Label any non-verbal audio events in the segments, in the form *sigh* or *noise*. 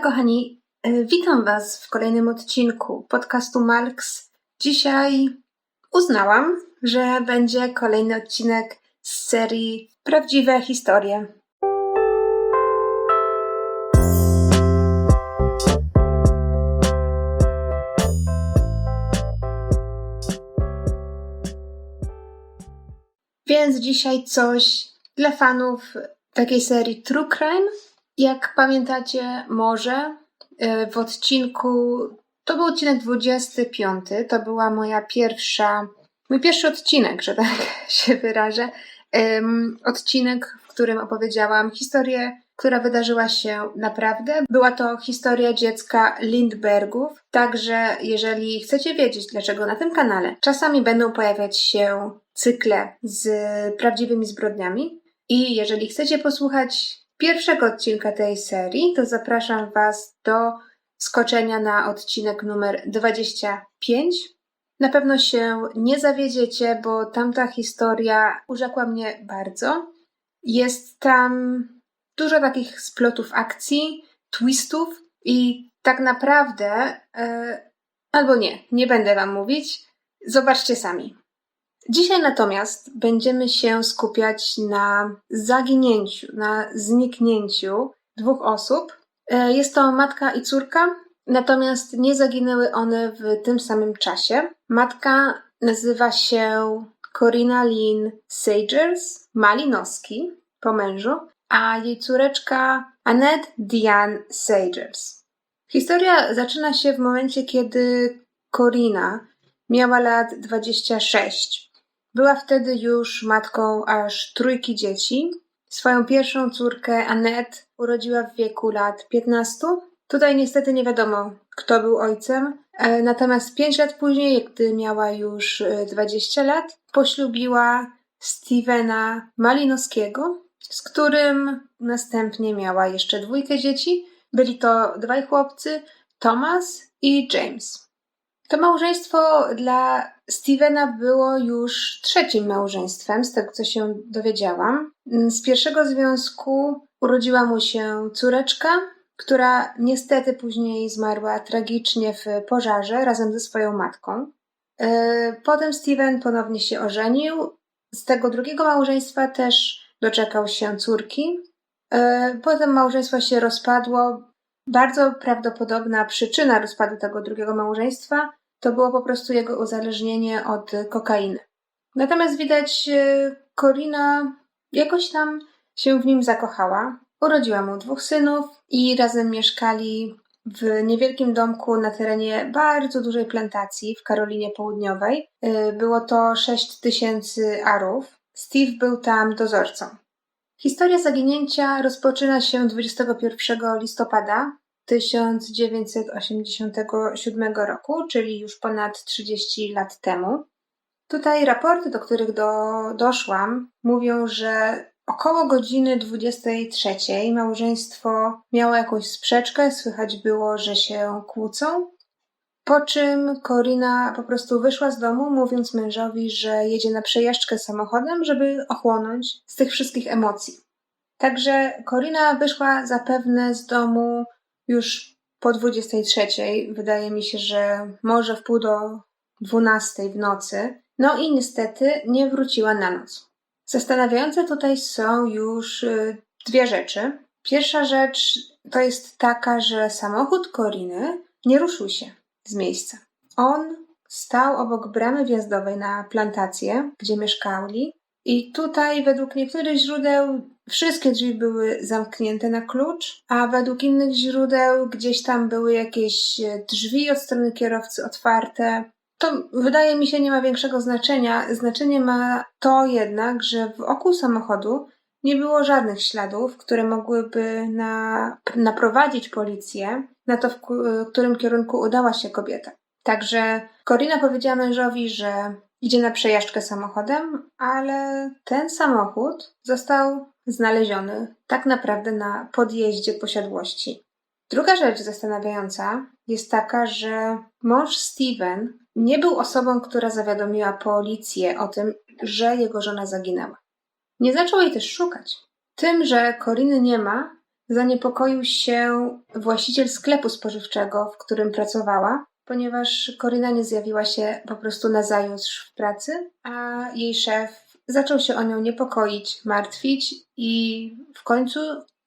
Kochani, E, witam Was w kolejnym odcinku podcastu Malks. Dzisiaj uznałam, że będzie kolejny odcinek z serii Prawdziwe historie. Więc dzisiaj coś dla fanów takiej serii True Crime. Jak pamiętacie, może E, w odcinku. To był odcinek 25. To była moja pierwsza. Mój pierwszy odcinek, że tak *laughs* się wyrażę. Odcinek, w którym opowiedziałam historię, która wydarzyła się naprawdę. Była to historia dziecka Lindbergów. Także, jeżeli chcecie wiedzieć, dlaczego na tym kanale czasami będą pojawiać się cykle z prawdziwymi zbrodniami, i jeżeli chcecie posłuchać pierwszego odcinka tej serii, to zapraszam Was do skoczenia na odcinek numer 25. Na pewno się nie zawiedziecie, bo tamta historia urzekła mnie bardzo. Jest tam dużo takich splotów akcji, twistów i tak naprawdę, yy, albo nie, nie będę Wam mówić. Zobaczcie sami. Dzisiaj natomiast będziemy się skupiać na zaginięciu, na zniknięciu dwóch osób. E, jest to matka i córka, natomiast nie zaginęły one w tym samym czasie. Matka nazywa się Corina Lynn Sagers, Malinowski po mężu, a jej córeczka Annette Diane Sagers. Historia zaczyna się w momencie, kiedy Corina miała lat 26. Była wtedy już matką aż trójki dzieci. Swoją pierwszą córkę, Annette, urodziła w wieku lat 15. Tutaj niestety nie wiadomo, kto był ojcem. E, natomiast 5 lat później, gdy miała już 20 e, lat, poślubiła Stevena Malinowskiego, z którym następnie miała jeszcze dwójkę dzieci. Byli to dwaj chłopcy, Thomas i James. To małżeństwo dla Stevena było już trzecim małżeństwem, z tego co się dowiedziałam. Z pierwszego związku urodziła mu się córeczka, która niestety później zmarła tragicznie w pożarze razem ze swoją matką. E, potem Steven ponownie się ożenił. Z tego drugiego małżeństwa też doczekał się córki. E, potem małżeństwo się rozpadło. Bardzo prawdopodobna przyczyna rozpadu tego drugiego małżeństwa to było po prostu jego uzależnienie od kokainy. Natomiast widać, Corina jakoś tam się w nim zakochała. Urodziła mu dwóch synów i razem mieszkali w niewielkim domku na terenie bardzo dużej plantacji w Karolinie Południowej. Y, było to 6 tysięcy arów. Steve był tam dozorcą. Historia zaginięcia rozpoczyna się 21 listopada 1987 roku, czyli już ponad 30 lat temu. Tutaj raporty, do których do, doszłam, mówią, że około godziny 23 małżeństwo miało jakąś sprzeczkę, słychać było, że się kłócą. Po czym Corina po prostu wyszła z domu, mówiąc mężowi, że jedzie na przejażdżkę samochodem, żeby ochłonąć z tych wszystkich emocji. Także Corina wyszła zapewne z domu już po 23. Wydaje mi się, że może w pół do 12 w nocy. No i niestety nie wróciła na noc. Zastanawiające tutaj są już y, dwie rzeczy. Pierwsza rzecz to jest taka, że samochód Koriny nie ruszył się z miejsca. On stał obok bramy wjazdowej na plantację, gdzie mieszkali, i tutaj, według niektórych źródeł, wszystkie drzwi były zamknięte na klucz, a według innych źródeł gdzieś tam były jakieś e, drzwi od strony kierowcy otwarte. To wydaje mi się nie ma większego znaczenia. Znaczenie ma to jednak, że wokół samochodu nie było żadnych śladów, które mogłyby na, naprowadzić policję na to, w, którym kierunku udała się kobieta. Także Corina powiedziała mężowi, że Idzie na przejażdżkę samochodem, ale ten samochód został znaleziony tak naprawdę na podjeździe posiadłości. Druga rzecz zastanawiająca jest taka, że mąż Steven nie był osobą, która zawiadomiła policję o tym, że jego żona zaginęła. Nie zaczął jej też szukać. Tym, że Koriny nie ma, zaniepokoił się właściciel sklepu spożywczego, w którym pracowała, ponieważ Koryna nie zjawiła się po prostu na zajutrz w pracy, a jej szef zaczął się o nią niepokoić, martwić i w końcu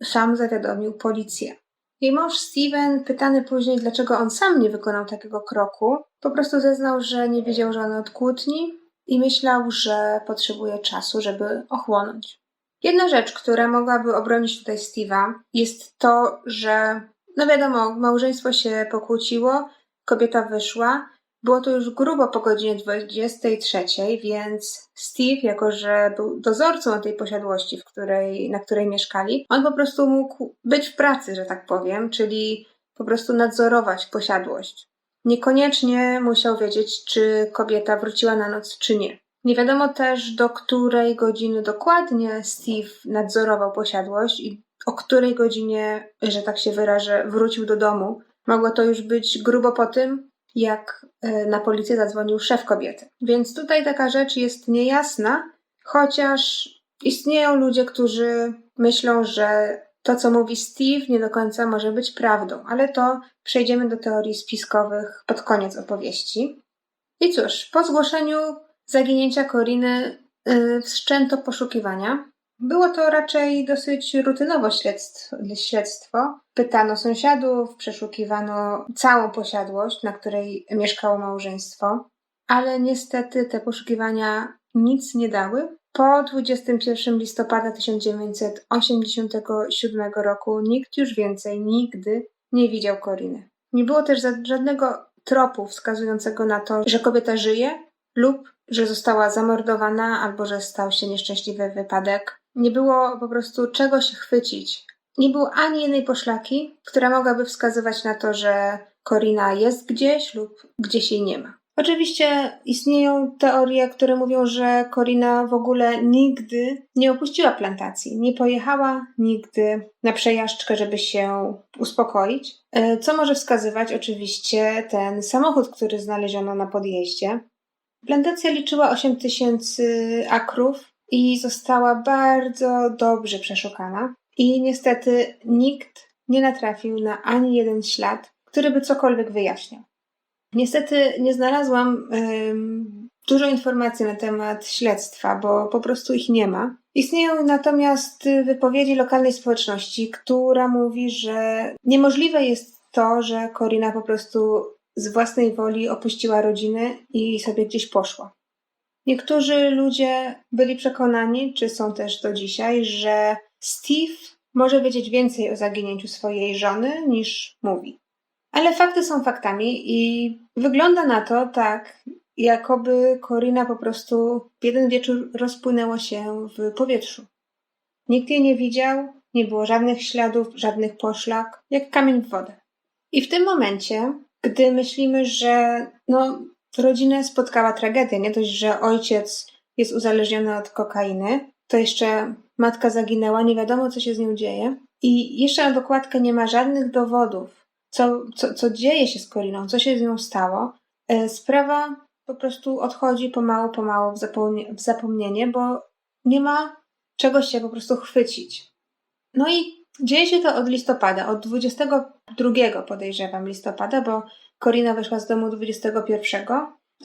sam zawiadomił policję. Jej mąż Steven, pytany później, dlaczego on sam nie wykonał takiego kroku, po prostu zeznał, że nie wiedział żadnej od kłótni i myślał, że potrzebuje czasu, żeby ochłonąć. Jedna rzecz, która mogłaby obronić tutaj Steve'a, jest to, że, no wiadomo, małżeństwo się pokłóciło, kobieta wyszła, było to już grubo po godzinie 23, więc Steve, jako że był dozorcą tej posiadłości, w której, na której mieszkali, on po prostu mógł być w pracy, że tak powiem, czyli po prostu nadzorować posiadłość. Niekoniecznie musiał wiedzieć, czy kobieta wróciła na noc, czy nie. Nie wiadomo też, do której godziny dokładnie Steve nadzorował posiadłość i o której godzinie, że tak się wyrażę, wrócił do domu. Mogło to już być grubo po tym, jak e, na policję zadzwonił szef kobiety. Więc tutaj taka rzecz jest niejasna, chociaż istnieją ludzie, którzy myślą, że to, co mówi Steve, nie do końca może być prawdą, ale to przejdziemy do teorii spiskowych pod koniec opowieści. I cóż, po zgłoszeniu zaginięcia Koriny yy, wszczęto poszukiwania. Było to raczej dosyć rutynowo śledztwo, śledztwo. Pytano sąsiadów, przeszukiwano całą posiadłość, na której mieszkało małżeństwo, ale niestety te poszukiwania nic nie dały. Po 21 listopada 1987 roku nikt już więcej nigdy nie widział Koriny. Nie było też żadnego tropu wskazującego na to, że kobieta żyje lub że została zamordowana albo że stał się nieszczęśliwy wypadek. Nie było po prostu czego się chwycić. Nie było ani jednej poszlaki, która mogłaby wskazywać na to, że Korina jest gdzieś lub gdzieś jej nie ma. Oczywiście istnieją teorie, które mówią, że Korina w ogóle nigdy nie opuściła plantacji, nie pojechała nigdy na przejażdżkę, żeby się uspokoić. E, co może wskazywać oczywiście ten samochód, który znaleziono na podjeździe. Plantacja liczyła 8 tysięcy akrów i została bardzo dobrze przeszukana. I niestety nikt nie natrafił na ani jeden ślad, który by cokolwiek wyjaśniał. Niestety nie znalazłam dużo informacji na temat śledztwa, bo po prostu ich nie ma. Istnieją natomiast wypowiedzi lokalnej społeczności, która mówi, że niemożliwe jest to, że Korina po prostu z własnej woli opuściła rodzinę i sobie gdzieś poszła. Niektórzy ludzie byli przekonani, czy są też do dzisiaj, że Steve może wiedzieć więcej o zaginięciu swojej żony niż mówi. Ale fakty są faktami i wygląda na to tak, jakoby Korina po prostu w jeden wieczór rozpłynęła się w powietrzu. Nikt jej nie widział, nie było żadnych śladów, żadnych poszlak, jak kamień w wodę. I w tym momencie gdy myślimy, że no, rodzinę spotkała tragedia, nie dość, że ojciec jest uzależniony od kokainy, to jeszcze matka zaginęła, nie wiadomo co się z nią dzieje. I jeszcze na dokładkę nie ma żadnych dowodów, co, co, co dzieje się z Koriną, co się z nią stało. E, sprawa po prostu odchodzi pomału, pomału w, zapomnie, w zapomnienie, bo nie ma czegoś się po prostu chwycić. No i Dzieje się to od listopada, od 22 podejrzewam listopada, bo Korina wyszła z domu 21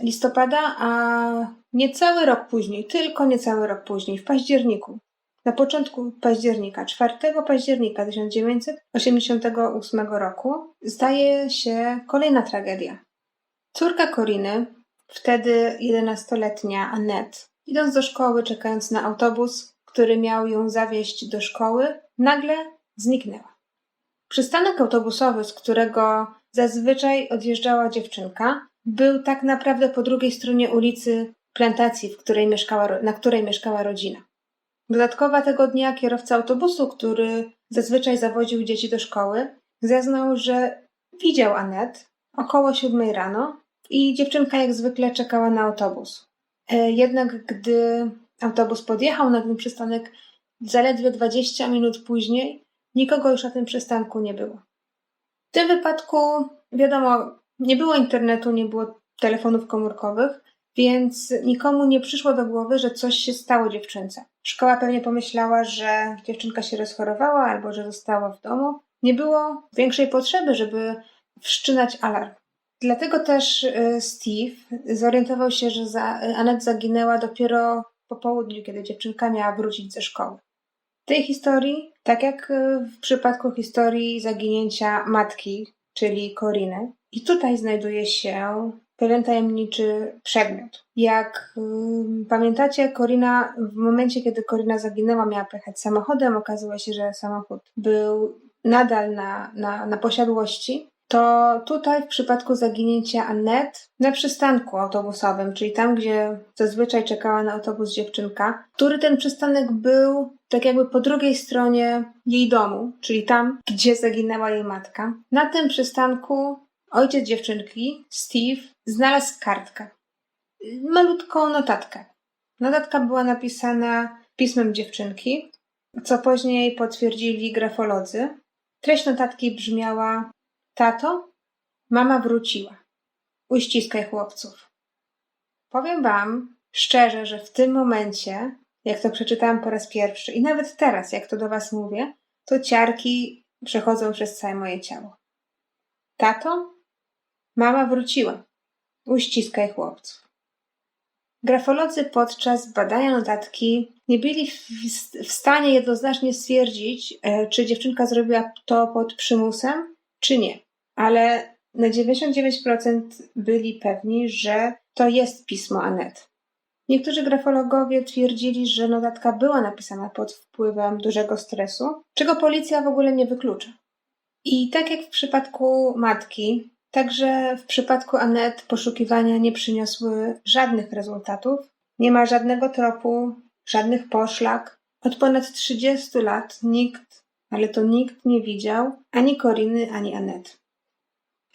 listopada, a niecały rok później, tylko niecały rok później, w październiku, na początku października, 4 października 1988 roku, staje się kolejna tragedia. Córka Koriny, wtedy 11-letnia Annette, idąc do szkoły, czekając na autobus, który miał ją zawieźć do szkoły, nagle zniknęła. Przystanek autobusowy, z którego zazwyczaj odjeżdżała dziewczynka, był tak naprawdę po drugiej stronie ulicy plantacji, w której mieszkała, na której mieszkała rodzina. Dodatkowo tego dnia kierowca autobusu, który zazwyczaj zawoził dzieci do szkoły, zeznał, że widział Anet około siódmej rano i dziewczynka jak zwykle czekała na autobus. E, jednak gdy autobus podjechał na ten przystanek zaledwie 20 minut później, Nikogo już na tym przystanku nie było. W tym wypadku, wiadomo, nie było internetu, nie było telefonów komórkowych, więc nikomu nie przyszło do głowy, że coś się stało dziewczynce. Szkoła pewnie pomyślała, że dziewczynka się rozchorowała albo że została w domu. Nie było większej potrzeby, żeby wszczynać alarm. Dlatego też y, Steve zorientował się, że za, Anet zaginęła dopiero po południu, kiedy dziewczynka miała wrócić ze szkoły. W tej historii, tak jak y, w przypadku historii zaginięcia matki, czyli Koriny, i tutaj znajduje się pewien tajemniczy przedmiot. Jak y, pamiętacie, Korina, w momencie, kiedy Korina zaginęła, miała pojechać samochodem, okazało się, że samochód był nadal na, na, na posiadłości, to tutaj w przypadku zaginięcia Annette na przystanku autobusowym, czyli tam, gdzie zazwyczaj czekała na autobus dziewczynka, który ten przystanek był tak jakby po drugiej stronie jej domu, czyli tam, gdzie zaginęła jej matka. Na tym przystanku ojciec dziewczynki, Steve, znalazł kartkę. Malutką notatkę. Notatka była napisana pismem dziewczynki, co później potwierdzili grafolodzy. Treść notatki brzmiała: Tato, mama wróciła. Uściskaj chłopców. Powiem wam szczerze, że w tym momencie, jak to przeczytałam po raz pierwszy i nawet teraz, jak to do was mówię, to ciarki przechodzą przez całe moje ciało. Tato, mama wróciła. Uściskaj chłopców. Grafolodzy podczas badania notatki nie byli w, stanie jednoznacznie stwierdzić, e, czy dziewczynka zrobiła to pod przymusem, czy nie. Ale na 99% byli pewni, że to jest pismo Anet. Niektórzy grafologowie twierdzili, że notatka była napisana pod wpływem dużego stresu, czego policja w ogóle nie wyklucza. I tak jak w przypadku matki, także w przypadku Anet poszukiwania nie przyniosły żadnych rezultatów. Nie ma żadnego tropu, żadnych poszlak. Od ponad 30 lat nikt, ale to nikt nie widział ani Koriny, ani Anet.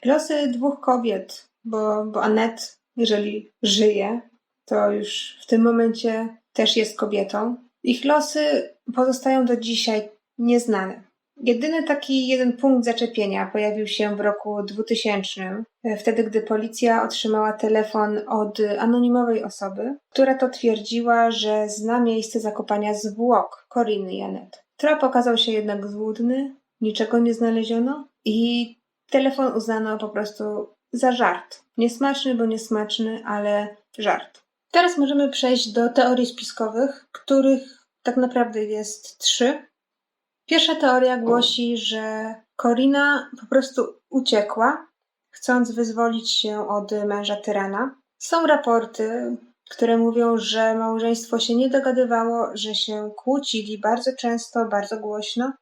Losy dwóch kobiet, bo, bo Anet, jeżeli żyje, to już w tym momencie też jest kobietą. Ich losy pozostają do dzisiaj nieznane. Jedyny taki jeden punkt zaczepienia pojawił się w roku 2000, wtedy gdy policja otrzymała telefon od anonimowej osoby, która to twierdziła, że zna miejsce zakopania zwłok Koriny Janet. Trop okazał się jednak złudny, niczego nie znaleziono i telefon uznano po prostu za żart. Niesmaczny, bo niesmaczny, ale żart. Teraz możemy przejść do teorii spiskowych, których tak naprawdę jest trzy. Pierwsza teoria głosi, że Korina po prostu uciekła, chcąc wyzwolić się od męża tyrana. Są raporty, które mówią, że małżeństwo się nie dogadywało, że się kłócili bardzo często, bardzo głośno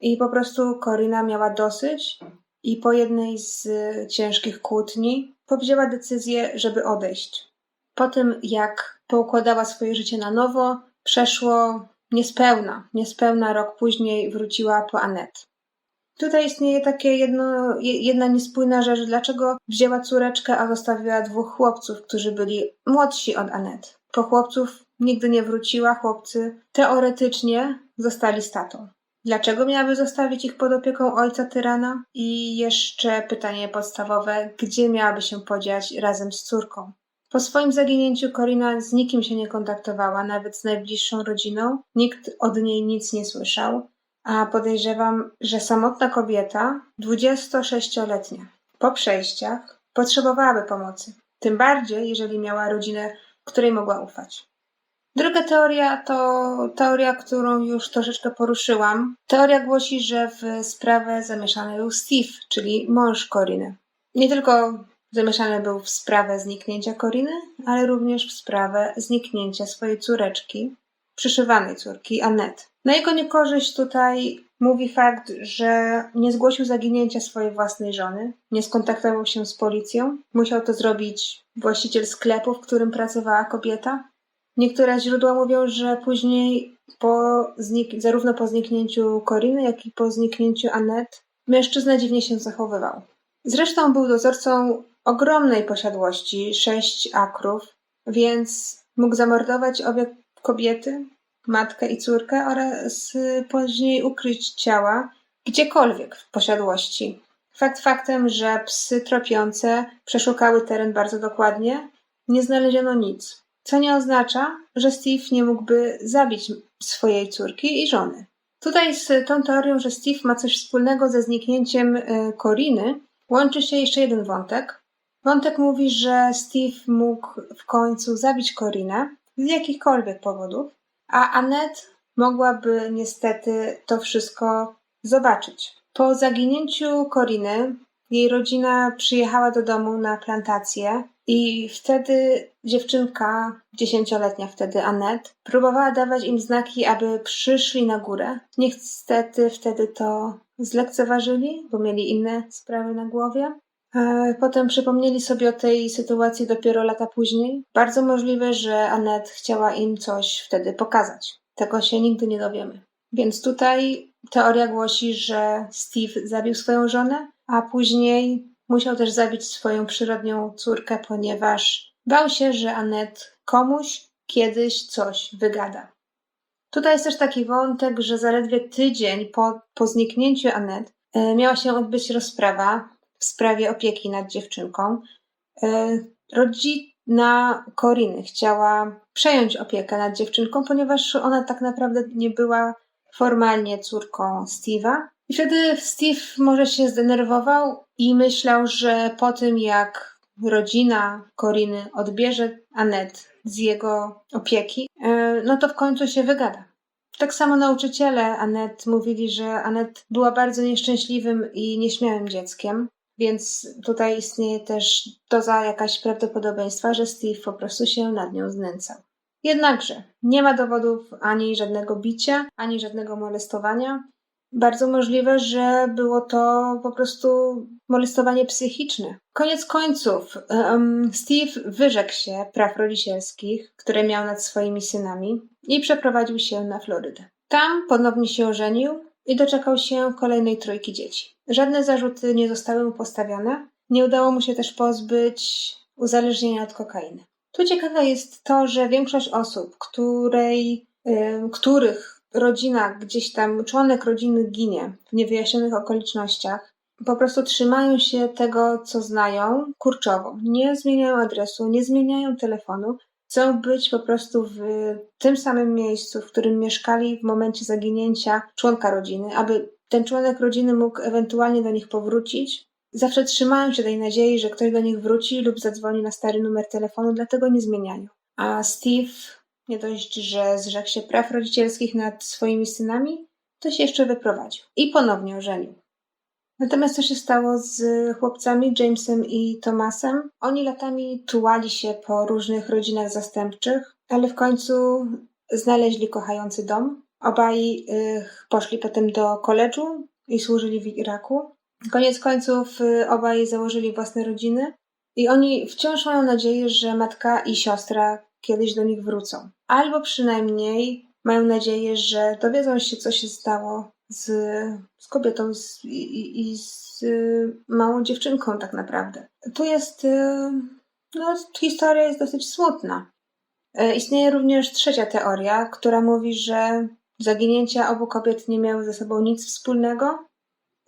i po prostu Korina miała dosyć i po jednej z ciężkich kłótni powzięła decyzję, żeby odejść. Po tym, jak poukładała swoje życie na nowo, przeszło niespełna, niespełna rok później wróciła po Anet. Tutaj istnieje takie jedno, jedna niespójna rzecz, dlaczego wzięła córeczkę, a zostawiła dwóch chłopców, którzy byli młodsi od Anet. Po chłopców nigdy nie wróciła, chłopcy teoretycznie zostali statą. Dlaczego miałaby zostawić ich pod opieką ojca tyrana? I jeszcze pytanie podstawowe, gdzie miałaby się podziać razem z córką? Po swoim zaginięciu Corina z nikim się nie kontaktowała, nawet z najbliższą rodziną. Nikt od niej nic nie słyszał, a podejrzewam, że samotna kobieta, 26-letnia, po przejściach, potrzebowałaby pomocy. Tym bardziej, jeżeli miała rodzinę, której mogła ufać. Druga teoria to teoria, którą już troszeczkę poruszyłam. Teoria głosi, że w sprawę zamieszany był Steve, czyli mąż Coriny. Nie tylko zamieszany był w sprawę zniknięcia Coriny, ale również w sprawę zniknięcia swojej córeczki, przyszywanej córki, Annette. Na jego niekorzyść tutaj mówi fakt, że nie zgłosił zaginięcia swojej własnej żony, nie skontaktował się z policją. Musiał to zrobić właściciel sklepu, w którym pracowała kobieta. Niektóre źródła mówią, że później po zarówno po zniknięciu Koriny, jak i po zniknięciu Annette mężczyzna dziwnie się zachowywał. Zresztą był dozorcą ogromnej posiadłości, sześć akrów, więc mógł zamordować obie kobiety, matkę i córkę oraz później ukryć ciała gdziekolwiek w posiadłości. Fakt faktem, że psy tropiące przeszukały teren bardzo dokładnie nie znaleziono nic, co nie oznacza, że Steve nie mógłby zabić swojej córki i żony. Tutaj z tą teorią, że Steve ma coś wspólnego ze zniknięciem e, Coriny, łączy się jeszcze jeden wątek. Wątek mówi, że Steve mógł w końcu zabić Corinę z jakichkolwiek powodów, a Annette mogłaby niestety to wszystko zobaczyć. Po zaginięciu Coriny jej rodzina przyjechała do domu na plantację i wtedy dziewczynka, dziesięcioletnia wtedy Annette, próbowała dawać im znaki, aby przyszli na górę. Niestety wtedy to zlekceważyli, bo mieli inne sprawy na głowie. E, potem przypomnieli sobie o tej sytuacji dopiero lata później. Bardzo możliwe, że Annette chciała im coś wtedy pokazać. Tego się nigdy nie dowiemy. Więc tutaj teoria głosi, że Steve zabił swoją żonę, a później musiał też zabić swoją przyrodnią córkę, ponieważ bał się, że Annette komuś kiedyś coś wygada. Tutaj jest też taki wątek, że zaledwie tydzień po, po zniknięciu Annette e, miała się odbyć rozprawa w sprawie opieki nad dziewczynką. E, rodzina Koriny chciała przejąć opiekę nad dziewczynką, ponieważ ona tak naprawdę nie była formalnie córką Steve'a. I wtedy Steve może się zdenerwował i myślał, że po tym jak rodzina Koriny odbierze Annette z jego opieki, e, no to w końcu się wygada. Tak samo nauczyciele Annette mówili, że Annette była bardzo nieszczęśliwym i nieśmiałym dzieckiem, więc tutaj istnieje też doza jakaś prawdopodobieństwa, że Steve po prostu się nad nią znęcał. Jednakże nie ma dowodów ani żadnego bicia, ani żadnego molestowania. Bardzo możliwe, że było to po prostu molestowanie psychiczne. Koniec końców, um, Steve wyrzekł się praw rodzicielskich, które miał nad swoimi synami i przeprowadził się na Florydę. Tam ponownie się ożenił i doczekał się kolejnej trójki dzieci. Żadne zarzuty nie zostały mu postawione. Nie udało mu się też pozbyć uzależnienia od kokainy. Tu ciekawe jest to, że większość osób, której, których rodzina, gdzieś tam członek rodziny ginie w niewyjaśnionych okolicznościach, po prostu trzymają się tego, co znają kurczowo. Nie zmieniają adresu, nie zmieniają telefonu. Chcą być po prostu w tym samym miejscu, w którym mieszkali w momencie zaginięcia członka rodziny, aby ten członek rodziny mógł ewentualnie do nich powrócić, Zawsze trzymają się tej nadziei, że ktoś do nich wróci lub zadzwoni na stary numer telefonu, dlatego nie zmieniają. A Steve nie dość, że zrzekł się praw rodzicielskich nad swoimi synami, to się jeszcze wyprowadził i ponownie ożenił. Natomiast co się stało z chłopcami Jamesem i Thomasem? Oni latami tułali się po różnych rodzinach zastępczych, ale w końcu znaleźli kochający dom. Obaj y, poszli potem do koledżu i służyli w Iraku. Koniec końców y, obaj założyli własne rodziny i oni wciąż mają nadzieję, że matka i siostra kiedyś do nich wrócą. Albo przynajmniej mają nadzieję, że dowiedzą się, co się stało z, z kobietą z, i, i z y, małą dziewczynką tak naprawdę. Tu jest, no, historia jest dosyć smutna. Istnieje również trzecia teoria, która mówi, że zaginięcia obu kobiet nie miały ze sobą nic wspólnego,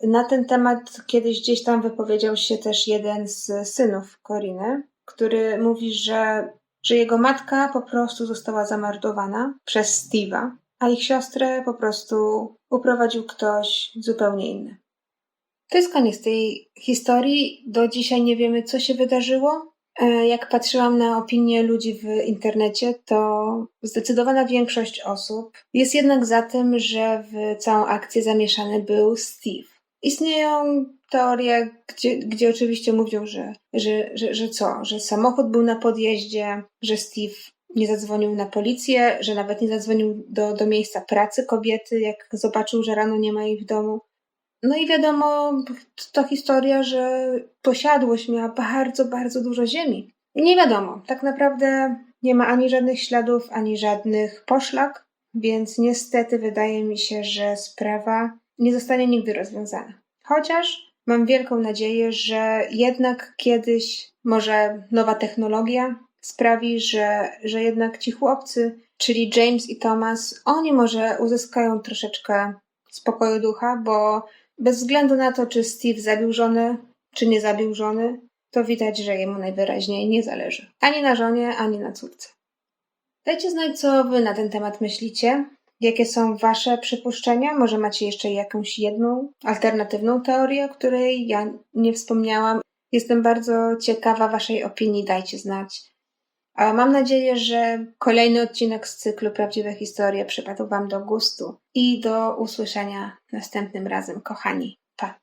na ten temat kiedyś gdzieś tam wypowiedział się też jeden z synów Koriny, który mówi, że, że jego matka po prostu została zamordowana przez Steve'a, a ich siostrę po prostu uprowadził ktoś zupełnie inny. To jest koniec tej historii. Do dzisiaj nie wiemy, co się wydarzyło. E, jak patrzyłam na opinie ludzi w internecie, to zdecydowana większość osób jest jednak za tym, że w całą akcję zamieszany był Steve. Istnieją teorie, gdzie, gdzie oczywiście mówią, że, że, że, że co, że samochód był na podjeździe, że Steve nie zadzwonił na policję, że nawet nie zadzwonił do, do miejsca pracy kobiety, jak zobaczył, że rano nie ma jej w domu. No i wiadomo, to historia, że posiadłość miała bardzo, bardzo dużo ziemi. Nie wiadomo, tak naprawdę nie ma ani żadnych śladów, ani żadnych poszlak, więc niestety wydaje mi się, że sprawa nie zostanie nigdy rozwiązana. Chociaż mam wielką nadzieję, że jednak kiedyś może nowa technologia sprawi, że, że jednak ci chłopcy, czyli James i Thomas, oni może uzyskają troszeczkę spokoju ducha, bo bez względu na to, czy Steve zabił żonę, czy nie zabił żony, to widać, że jemu najwyraźniej nie zależy. Ani na żonie, ani na córce. Dajcie znać, co wy na ten temat myślicie. Jakie są wasze przypuszczenia? Może macie jeszcze jakąś jedną alternatywną teorię, o której ja nie wspomniałam? Jestem bardzo ciekawa waszej opinii, dajcie znać. A mam nadzieję, że kolejny odcinek z cyklu Prawdziwe Historie przypadł wam do gustu. I do usłyszenia następnym razem, kochani. Pa!